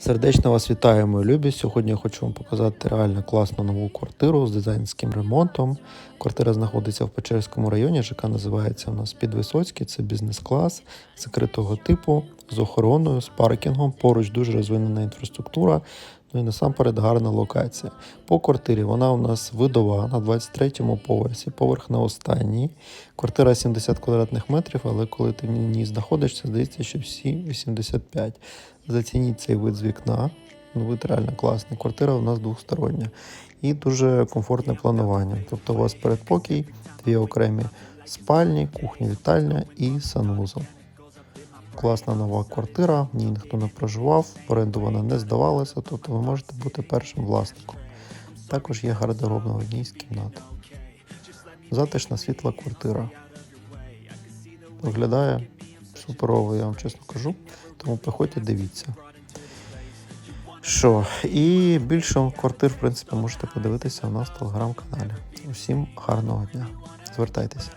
Сердечно вас вітаю, мої любі. Сьогодні я хочу вам показати реально класну нову квартиру з дизайнерським ремонтом. Квартира знаходиться в Печерському районі, ЖК називається у нас Підвисоцький. Це бізнес-клас закритого типу з охороною, з паркінгом. Поруч дуже розвинена інфраструктура. Ну і насамперед гарна локація. По квартирі вона у нас видова на 23-му поверсі, поверх на останній. Квартира 70 квадратних метрів, але коли ти в ній знаходишся, здається, що всі 85. Зацініть цей вид з вікна. Ну, вид реально класний. Квартира у нас двостороння і дуже комфортне планування. Тобто у вас передпокій, дві окремі спальні, кухня, вітальня і санвузол. Класна нова квартира, в ній ніхто не проживав, в оренду вона не здавалася, тобто ви можете бути першим власником. Також є гардеробна в одній з кімнат. Затишна світла квартира. Виглядає суперово, я вам чесно кажу. Тому приходьте, дивіться. Що? І більше квартир, в принципі, можете подивитися у нас в телеграм-каналі. Усім гарного дня. Звертайтеся.